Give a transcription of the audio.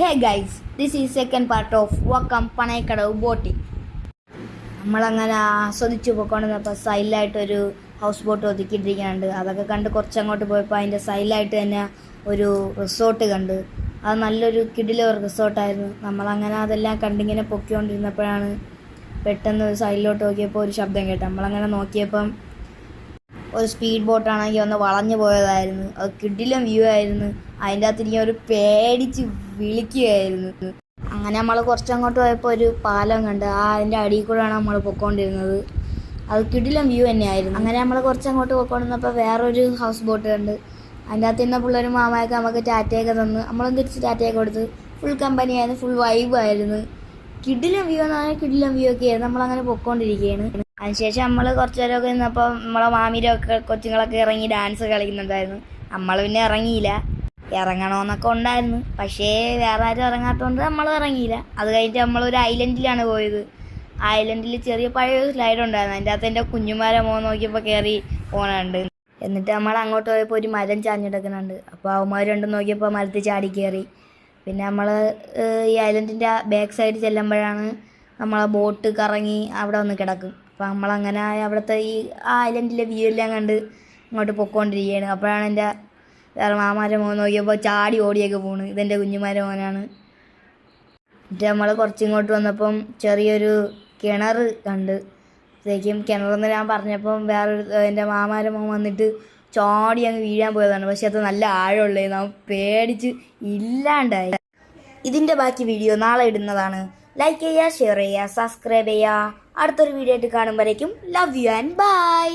Hey guys this is second part of Vakkam Panayakkadavu ബോട്ടി നമ്മളങ്ങനെ ആസ്വദിച്ച് പോയിക്കൊണ്ടിരുന്നപ്പോൾ സൈഡിലായിട്ടൊരു ഹൗസ് ബോട്ട് ഒതുക്കിയിട്ടിരിക്കുന്നുണ്ട്. അതൊക്കെ കണ്ട് കുറച്ചങ്ങോട്ട് പോയപ്പോൾ അതിന്റെ സൈലായിട്ട് തന്നെ ഒരു റിസോർട്ട് കണ്ട്. അത് നല്ലൊരു കിടില റിസോർട്ടായിരുന്നു നമ്മളങ്ങനെ അതെല്ലാം കണ്ടിങ്ങനെ പൊക്കിക്കൊണ്ടിരുന്നപ്പോഴാണ് പെട്ടെന്ന് ഒരു സൈഡിലോട്ട് നോക്കിയപ്പോൾ ഒരു ശബ്ദം കേട്ടു നമ്മളങ്ങനെ നോക്കിയപ്പം ഒരു സ്പീഡ് ബോട്ടാണെങ്കിൽ ഒന്ന് വളഞ്ഞു പോയതായിരുന്നു. അത് കിടിലം വ്യൂ ആയിരുന്നു. അതിന്റെ അകത്ത് ഇനി ഒരു പേടിച്ച് വിളിക്കുകയായിരുന്നു. അങ്ങനെ നമ്മൾ കുറച്ചങ്ങോട്ട് പോയപ്പോൾ ഒരു പാലം കണ്ട് ആ അതിന്റെ അടിയിൽ കൂടെയാണ് നമ്മൾ പൊക്കോണ്ടിരുന്നത്. അത് കിടിലം വ്യൂ തന്നെയായിരുന്നു. അങ്ങനെ നമ്മൾ കുറച്ചങ്ങോട്ട് പൊയ്ക്കൊണ്ടിരുന്നപ്പോൾ വേറൊരു ഹൗസ് ബോട്ട് കണ്ട്. അതിന്റെ അകത്ത് നിന്ന് പിള്ളേരും മാമയൊക്കെ നമുക്ക് ടാറ്റയൊക്കെ തന്ന്. നമ്മളും തിരിച്ച് ടാറ്റയൊക്കെ കൊടുത്ത്? ഫുൾ കമ്പനി ആയിരുന്നു ഫുൾ വൈബായിരുന്നു കിടിലം വ്യൂ എന്ന് പറഞ്ഞാൽ കിടിലം വ്യൂ ഒക്കെ ആയിരുന്നു. നമ്മളങ്ങനെ പൊക്കോണ്ടിരിക്കുകയാണ് അതിനുശേഷം നമ്മൾ കുറച്ച് നേരമൊക്കെ നിന്നപ്പോൾ നമ്മളെ മാമിയിലൊക്കെ കൊച്ചുങ്ങളൊക്കെ ഇറങ്ങി ഡാൻസ് കളിക്കുന്നുണ്ടായിരുന്നു. നമ്മൾ പിന്നെ ഇറങ്ങിയില്ല. ഇറങ്ങണമെന്നൊക്കെ ഉണ്ടായിരുന്നു. പക്ഷേ വേറെ ആരും ഇറങ്ങാത്തതുകൊണ്ട് നമ്മൾ ഇറങ്ങിയില്ല. അത് കഴിഞ്ഞിട്ട് നമ്മളൊരു ഐലൻഡിലാണ് പോയത്. ഐലൻഡിൽ ചെറിയ പഴയ സ്ലൈഡ് ഉണ്ടായിരുന്നു. അതിന്റെ അകത്ത് എന്റെ കുഞ്ഞുമാരെ മോൻ നോക്കിയപ്പോൾ കയറി പോണുണ്ട്. എന്നിട്ട് നമ്മൾ അങ്ങോട്ട് പോയപ്പോൾ ഒരു മരം ചാഞ്ഞെടുക്കുന്നുണ്ട് അപ്പോൾ അവന്മാർ രണ്ടും നോക്കിയപ്പോൾ മരത്തിൽ ചാടി കയറി പിന്നെ നമ്മൾ ഈ ഐലൻഡിന്റെ ബാക്ക് സൈഡ് ചെല്ലുമ്പോഴാണ് നമ്മളെ ബോട്ട് കറങ്ങി അവിടെ വന്ന് കിടക്കും. അപ്പോൾ നമ്മളങ്ങനെ അവിടുത്തെ ഈ ഐലൻഡിലെ വ്യൂ എല്ലാം കണ്ട് ഇങ്ങോട്ട് പൊക്കോണ്ടിരിക്കുകയാണ് അപ്പോഴാണ് എന്റെ വേറെ മാമാരെ മോൻ നോക്കിയപ്പോൾ ചാടി ഓടിയൊക്കെ പോണ്. ഇതെന്റെ കുഞ്ഞുമാരെ മോനാണ്. എന്നിട്ട് നമ്മൾ കുറച്ചിങ്ങോട്ട് വന്നപ്പം ചെറിയൊരു കിണർ കണ്ട്. ശരിക്കും കിണറെന്ന് ഞാൻ പറഞ്ഞപ്പം വേറൊരു എന്റെ മാമാരെ മോൻ വന്നിട്ട് ചാടി അങ്ങ് വീഴാൻ പോയതാണ്. പക്ഷെ അത് നല്ല ആഴമുള്ളേ നാം പേടിച്ച് ഇല്ലാണ്ടായി. ഇതിന്റെ ബാക്കി വീഡിയോ നാളെ ഇടുന്നതാണ്. ലൈക്ക് ചെയ്യുക ഷെയർ ചെയ്യുക സബ്സ്ക്രൈബ് ചെയ്യുക. അടുത്തൊരു വീഡിയോ ആയിട്ട് കാണുമ്പോഴേക്കും ലവ് യു ആൻഡ് ബൈ